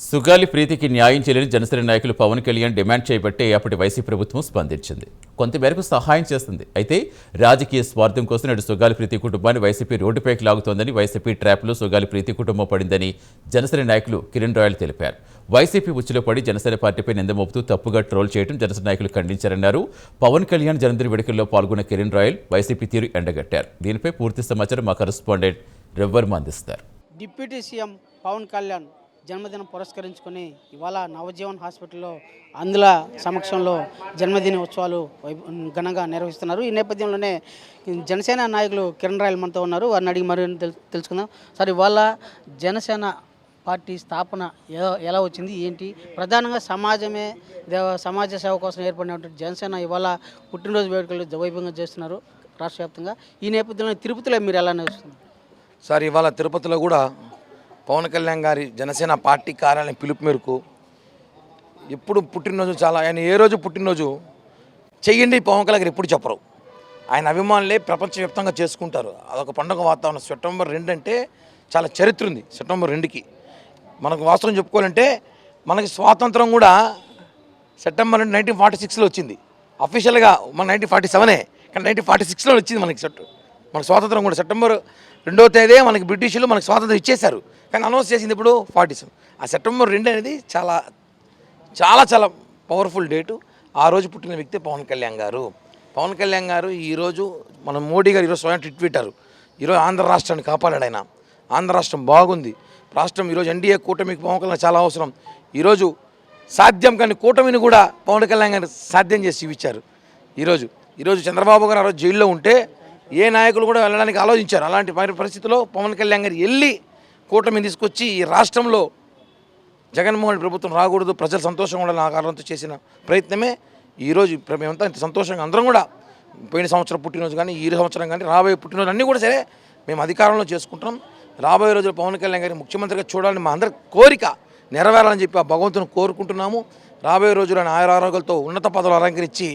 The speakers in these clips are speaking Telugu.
సుగాలి ప్రీతికి న్యాయం చేయలేని జనసేన నాయకులు పవన్ కళ్యాణ్ డిమాండ్ చేయబట్టే అప్పటి వైసీపీ ప్రభుత్వం స్పందించింది. కొంతమేరకు సహాయం చేస్తుంది. అయితే రాజకీయ స్వార్థం కోసం నేడు సుగాలి ప్రీతి కుటుంబాన్ని వైసీపీ రోడ్డుపైకి లాగుతోందని వైసీపీ ట్రాప్లో సుగాలి ప్రీతి కుటుంబం పడిందని జనసేన నాయకులు కిరణ్ రాయల్ తెలిపారు. వైసీపీ ఉచ్చులో పడి జనసేన పార్టీపై నిందమోపుతూ తప్పుగా ట్రోల్ చేయడం జనసేన నాయకులు ఖండించారన్నారు. పవన్ కళ్యాణ్ జన్మదిన వేడుకల్లో పాల్గొన్న కిరణ్ రాయల్ వైసీపీ తీరు ఎండగట్టారు. దీనిపై పూర్తి సమాచారం మా కరస్పాండెంట్ రెవ్వర్మ అందిస్తారు డిప్యూటీ సీఎం పవన్ కళ్యాణ్ జన్మదినం పురస్కరించుకొని ఇవాళ నవజీవన్ హాస్పిటల్లో అందుల సమక్షంలో జన్మదిన ఉత్సవాలు ఘనంగా నిర్వహిస్తున్నారు. ఈ నేపథ్యంలోనే జనసేన నాయకులు కిరణ్ రాయల్ మనతో ఉన్నారు. వారిని అడిగి మరి తెలుసుకుందాం. సార్ ఇవాళ జనసేన పార్టీ స్థాపన ఎలా వచ్చింది? ఏంటి? ప్రధానంగా సమాజమే దేవ సమాజ సేవ కోసం ఏర్పడినటువంటి జనసేన ఇవాళ పుట్టినరోజు వేడుకలు వైభవంగా చేస్తున్నారు రాష్ట్ర వ్యాప్తంగా. ఈ నేపథ్యంలో తిరుపతిలో మీరు ఎలా నేర్చుకున్నారు సార్ ఇవాళ తిరుపతిలో కూడా పవన్ కళ్యాణ్ గారి జనసేన పార్టీ కార్యాలయం పిలుపు మేరకు ఎప్పుడు పుట్టినరోజు చాలా ఆయన ఏ రోజు పుట్టినరోజు చెయ్యండి పవన్ కళ్యాణ్ గారు ఎప్పుడు చెప్పరు. ఆయన అభిమానులే ప్రపంచవ్యాప్తంగా చేసుకుంటారు. అదొక పండుగ వాతావరణం. సెప్టెంబర్ రెండు అంటే చాలా చరిత్ర ఉంది సెప్టెంబర్ రెండుకి. మనకు వాస్తవం చెప్పుకోవాలంటే మనకి స్వాతంత్రం కూడా సెప్టెంబర్ రెండు నైన్టీన్ ఫార్టీ సిక్స్లో వచ్చింది. అఫీషియల్గా మన నైన్టీన్ ఫార్టీ సెవెనే కానీ నైన్టీన్ ఫార్టీ సిక్స్లో వచ్చింది మనకి సెట్ మన స్వాతంత్రం కూడా. సెప్టెంబర్ రెండో తేదీ మనకి బ్రిటిషులు మనకు స్వాతంత్రం ఇచ్చేశారు. కానీ అనౌన్స్ చేసింది ఇప్పుడు ఫార్టీ సెవెన్. ఆ సెప్టెంబర్ రెండు అనేది చాలా చాలా చాలా పవర్ఫుల్ డేటు. ఆ రోజు పుట్టిన వ్యక్తి పవన్ కళ్యాణ్ గారు. పవన్ కళ్యాణ్ గారు ఈరోజు మన మోడీ గారు ఈరోజు స్వయం ట్విట్ పెట్టారు. ఈరోజు ఆంధ్ర రాష్ట్రాన్ని కాపాడాడు ఆయన. ఆంధ్ర రాష్ట్రం బాగుంది. రాష్ట్రం ఈరోజు ఎన్డీఏ కూటమికి పవన్ కళ్యాణ్ చాలా అవసరం. ఈరోజు సాధ్యం కానీ కూటమిని కూడా పవన్ కళ్యాణ్ గారు సాధ్యం చేసి చూపించారు. ఈరోజు ఈరోజు చంద్రబాబు గారు ఆ రోజు జైల్లో ఉంటే ఏ నాయకులు కూడా వెళ్ళడానికి ఆలోచించారు. అలాంటి పరిస్థితిలో పవన్ కళ్యాణ్ గారు వెళ్ళి కూటమి తీసుకొచ్చి ఈ రాష్ట్రంలో జగన్మోహన్ ప్రభుత్వం రాకూడదు ప్రజలు సంతోషంగా ఉండాలని ఆకారంతో కారణంతో చేసిన ప్రయత్నమే ఈరోజు మేమంతా ఇంత సంతోషంగా అందరం కూడా పోయిన సంవత్సరం పుట్టినరోజు కానీ ఈ సంవత్సరం కానీ రాబోయే పుట్టినరోజు అన్నీ కూడా సరే మేము అధికారంలో చేసుకుంటాం రాబోయే రోజుల్లో పవన్ కళ్యాణ్ గారిని ముఖ్యమంత్రిగా చూడాలని మా అందరి కోరిక నెరవేరాలని చెప్పి ఆ భగవంతుని కోరుకుంటున్నాము. రాబోయే రోజులను ఆయన ఆయుర ఆరోగ్యాలతో ఉన్నత పదవులు అలంకరించి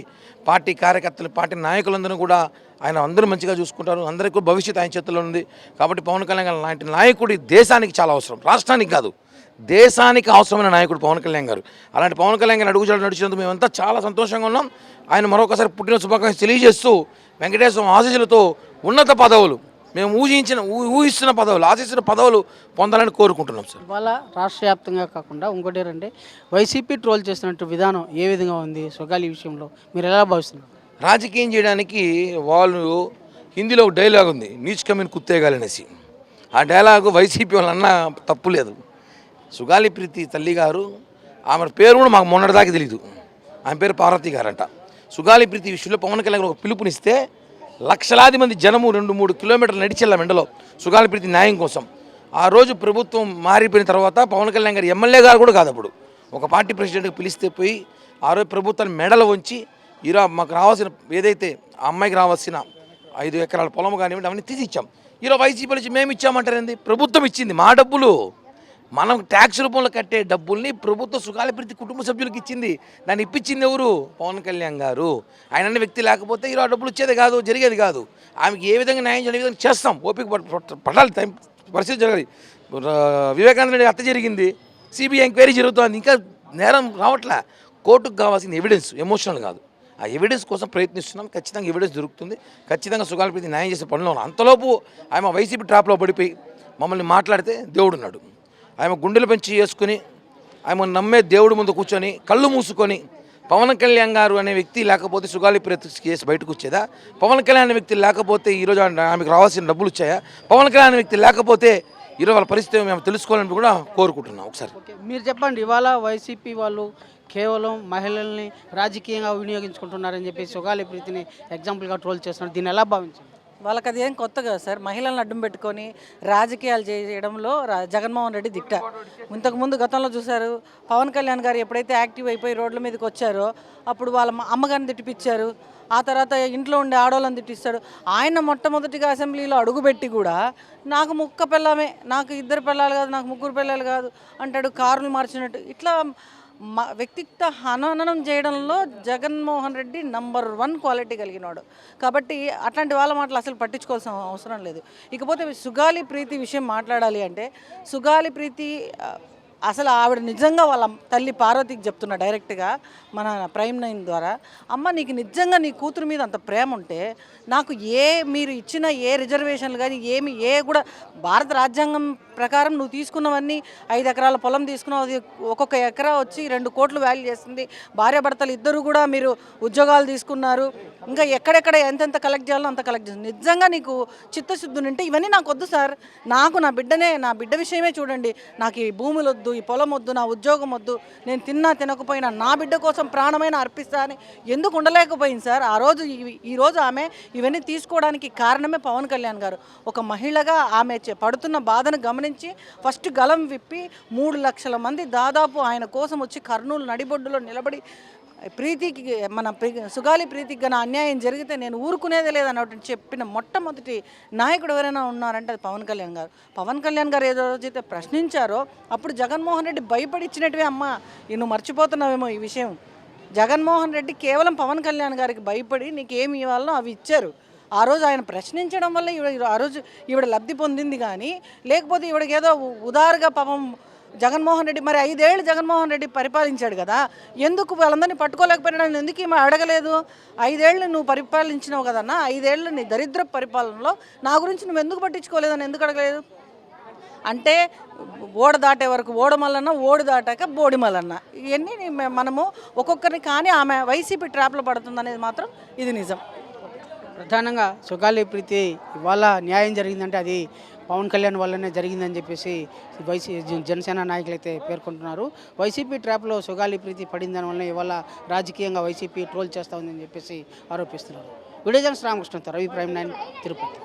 పార్టీ కార్యకర్తలు పార్టీ నాయకులందరూ కూడా ఆయన అందరూ మంచిగా చూసుకుంటారు. అందరికీ కూడా ఆయన చేతుల్లో ఉంది. కాబట్టి పవన్ కళ్యాణ్ లాంటి నాయకుడి దేశానికి చాలా అవసరం. రాష్ట్రానికి కాదు. దేశానికి అవసరమైన నాయకుడు పవన్ కళ్యాణ్ గారు. అలాంటి పవన్ కళ్యాణ్ గారు అడుగుజాడు నడిచినందుకు మేమంతా చాలా సంతోషంగా ఉన్నాం. ఆయన మరొకసారి పుట్టిన శుభాకాంక్షలు తెలియజేస్తూ వెంకటేశ్వరం ఆశీస్సులతో ఉన్నత పదవులు మేము ఊహించిన ఊహిస్తున్న పదవులు ఆశిస్తున్న పదవులు పొందాలని కోరుకుంటున్నాం సార్. ఇవాళ రాష్ట్ర వ్యాప్తంగా కాకుండా ఇంకోటి ఏంటంటే వైసీపీ ట్రోల్ చేస్తున్నట్టు విధానం ఏ విధంగా ఉంది? సుగాలి విషయంలో మీరు ఎలా భావిస్తున్నారు? రాజకీయం చేయడానికి వాళ్ళు హిందీలో ఒక డైలాగ్ ఉంది నీచ్ కమిన్ కుత్తేగాలనేసి ఆ డైలాగు వైసీపీ వాళ్ళన్నా తప్పు లేదు. సుగాలి ప్రీతి తల్లి గారు ఆమె పేరు కూడా మాకు మొన్నటిదాకా తెలియదు ఆమె పేరు పార్వతి గారంట. సుగాలి ప్రీతి విషయంలో పవన్ కళ్యాణ్ ఒక పిలుపునిస్తే లక్షలాది మంది జనము రెండు మూడు కిలోమీటర్లు నడిచెళ్ళాం ఎండలో సుగాలి ప్రీతి న్యాయం కోసం. ఆ రోజు ప్రభుత్వం మారిపోయిన తర్వాత పవన్ కళ్యాణ్ గారు ఎమ్మెల్యే గారు కూడా కాదు అప్పుడు. ఒక పార్టీ ప్రెసిడెంట్కి పిలిస్తే పోయి ఆ రోజు ప్రభుత్వాన్ని మెడలు వంచి ఈరో మాకు రావాల్సిన ఏదైతే ఆ అమ్మాయికి రావాల్సిన ఐదు ఎకరాల పొలం కానివ్వండి అవన్నీ తీసి ఇచ్చాం. ఈరోజు వైసీపీ నుంచి మేము ఇచ్చామంటారండి ప్రభుత్వం ఇచ్చింది మా డబ్బులు. మనం ట్యాక్స్ రూపంలో కట్టే డబ్బుల్ని ప్రభుత్వ సుఖాల ప్రతి కుటుంబ సభ్యులకు ఇచ్చింది. దాన్ని ఇప్పించింది ఎవరు? పవన్ కళ్యాణ్ గారు. ఆయన వ్యక్తి లేకపోతే ఈరోజు ఆ డబ్బులు ఇచ్చేది కాదు జరిగేది కాదు. ఆమెకి ఏ విధంగా న్యాయం చేయడం విధంగా చేస్తాం. ఓపిక పడాలి టైం పరిస్థితి జరగాలి. వివేకానంద అత్త హత్య జరిగింది. సిబిఐ ఎంక్వైరీ జరుగుతోంది. ఇంకా నేరం రావట్లే? కోర్టుకు కావాల్సిన ఎవిడెన్స్ ఎమోషనల్ కాదు. ఆ ఎవిడెన్స్ కోసం ప్రయత్నిస్తున్నాం. ఖచ్చితంగా ఎవిడెన్స్ దొరుకుతుంది. ఖచ్చితంగా సుగాల ప్రతి న్యాయం చేసే పనిలో ఉన్నాం. అంతలోపు ఆమె వైసీపీ ట్రాప్లో పడిపోయి మమ్మల్ని మాట్లాడితే దేవుడున్నాడు ఆమె గుండెలు పెంచి చేసుకుని ఆమె నమ్మే దేవుడి ముందు కూర్చొని కళ్ళు మూసుకొని పవన్ కళ్యాణ్ గారు అనే వ్యక్తి లేకపోతే సుగాలి ప్రతి కేసు బయటకు వచ్చేదా? పవన్ కళ్యాణ్ అనే వ్యక్తి లేకపోతే ఈరోజు ఆమెకు రావాల్సిన డబ్బులు వచ్చాయా? పవన్ కళ్యాణ్ అనే వ్యక్తి లేకపోతే ఈరోజు వాళ్ళ పరిస్థితి మేము తెలుసుకోవాలని కూడా కోరుకుంటున్నాం. ఒకసారి. మీరు చెప్పండి ఇవాళ వైసీపీ వాళ్ళు కేవలం మహిళల్ని రాజకీయంగా వినియోగించుకుంటున్నారని చెప్పి సుగాలి ప్రీతిని ఎగ్జాంపుల్గా ట్రోల్ చేస్తున్నారు. దీన్ని ఎలా భావించారు? వాళ్ళకి అది ఏం కొత్త కదా సార్. మహిళలను అడ్డం పెట్టుకొని రాజకీయాలు చేయడంలో రా- జగన్మోహన్ రెడ్డి దిట్ట. ఇంతకుముందు గతంలో చూశారు పవన్ కళ్యాణ్ గారు ఎప్పుడైతే యాక్టివ్ అయిపోయి రోడ్ల మీదకి వచ్చారో అప్పుడు వాళ్ళ అమ్మగారిని తిట్టిపిచ్చారు. ఆ తర్వాత ఇంట్లో ఉండే ఆడవాళ్ళని తిట్టిస్తాడు. ఆయన మొట్టమొదటిగా అసెంబ్లీలో అడుగుపెట్టి కూడా నాకు ముక్క పిల్లమే నాకు ఇద్దరు పిల్లలు కాదు నాకు ముగ్గురు పిల్లలు కాదు అంటాడు కారులు మార్చినట్టు. ఇట్లా మ వ్యక్తిత్వ హననం చేయడంలో Jaganmohan Reddy number one quality కలిగినాడు. కాబట్టి అట్లాంటి వాళ్ళ మాటలు అసలు పట్టించుకోవాల్సిన అవసరం లేదు. ఇకపోతే సుగాలి ప్రీతి విషయం మాట్లాడాలి అంటే సుగాలి ప్రీతి అసలు ఆవిడ నిజంగా వాళ్ళ తల్లి పార్వతికి చెప్తున్నా డైరెక్ట్గా మన ప్రైమ్ నైన్ ద్వారా అమ్మ నీకు నిజంగా నీ కూతురు మీద అంత ప్రేమ ఉంటే నాకు ఏ మీరు ఇచ్చిన ఏ రిజర్వేషన్లు కానీ ఏమి ఏ కూడా భారత రాజ్యాంగం ప్రకారం నువ్వు తీసుకున్నవన్నీ ఐదు ఎకరాల పొలం తీసుకున్నావు అది ఒక్కొక్క ఎకరా వచ్చి రెండు కోట్లు వాల్యూ చేస్తుంది. భార్యాభర్తలు ఇద్దరు కూడా మీరు ఉద్యోగాలు తీసుకున్నారు. ఇంకా ఎక్కడెక్కడ ఎంతెంత కలెక్ట్ చేయాలో అంత కలెక్ట్ చేస్తుంది నిజంగా నీకు చిత్తశుద్ధి ఉంటే ఇవన్నీ నాకు వద్దు సార్. నాకు నా బిడ్డనే నా బిడ్డ విషయమే చూడండి. నాకు ఈ భూములు వద్దు ఈ పొలం వద్దు నా ఉద్యోగం వద్దు నేను తిన్నా తినకపోయినా నా బిడ్డ కోసం ప్రాణమైన అర్పిస్తా అని ఎందుకు ఉండలేకపోయింది సార్? ఆ రోజు ఈరోజు ఈ రోజు ఆమె ఇవన్నీ తీసుకోవడానికి కారణమే పవన్ కళ్యాణ్ గారు. ఒక మహిళగా ఆమె చే- పడుతున్న బాధను గమనించి ఫస్ట్ గలం విప్పి మూడు లక్షల మంది దాదాపు ఆయన కోసం వచ్చి కర్నూలు నడిబొడ్డులో నిలబడి ప్రీతికి మన ప్రీ- సుగాలి ప్రీతికి గన అన్యాయం జరిగితే నేను ఊరుకునేదే లేదన్నట్టు చెప్పిన మొట్టమొదటి నాయకుడు ఎవరైనా ఉన్నారంటే అది పవన్ కళ్యాణ్ గారు. పవన్ కళ్యాణ్ గారు ఏదో రోజైతే ప్రశ్నించారో అప్పుడు జగన్మోహన్ రెడ్డి భయపడి ఇచ్చినట్టువే అమ్మ నువ్వు మర్చిపోతున్నావేమో ఈ విషయం. జగన్మోహన్ రెడ్డి కేవలం పవన్ కళ్యాణ్ గారికి భయపడి నీకు ఏమి ఇవ్వాలో అవి ఇచ్చారు. ఆ రోజు ఆయన ప్రశ్నించడం వల్ల ఈవిడ ఆ రోజు ఈవిడ లబ్ధి పొందింది కానీ లేకపోతే ఈవిడకి ఏదో ఉ- ఉదారుగా పాపం జగన్మోహన్ రెడ్డి మరి ఐదేళ్ళు జగన్మోహన్ రెడ్డి పరిపాలించాడు కదా ఎందుకు వాళ్ళందరినీ పట్టుకోలేకపోయినా ఎందుకు ఈమె అడగలేదు? ఐదేళ్ళు నువ్వు పరిపాలించినావు కదన్నా ఐదేళ్ళు నీ దరిద్ర పరిపాలనలో నా గురించి నువ్వు ఎందుకు పట్టించుకోలేదని ఎందుకు అడగలేదు? అంటే ఓడ దాటే వరకు ఓడమల్లన్న ఓడి దాటాక బోడిమల్లన్న ఇవన్నీ మనము ఒక్కొక్కరిని కానీ ఆమె వైసీపీ ట్రాప్లో పడుతుంది అనేది మాత్రం ఇది నిజం. ప్రధానంగా సుగాలి ప్రీతి ఇవాళ న్యాయం జరిగిందంటే అది పవన్ కళ్యాణ్ వల్లనే జరిగిందని చెప్పేసి వైసీ జనసేన నాయకులు అయితే పేర్కొంటున్నారు. వైసీపీ ట్రాప్లో సుగాలి ప్రీతి పడిన దానివల్ల ఇవాళ రాజకీయంగా వైసీపీ ట్రోల్ చేస్తూ ఉందని చెప్పేసి ఆరోపిస్తున్నారు. Video Ramakrishna Ravi prime nine Tirupati.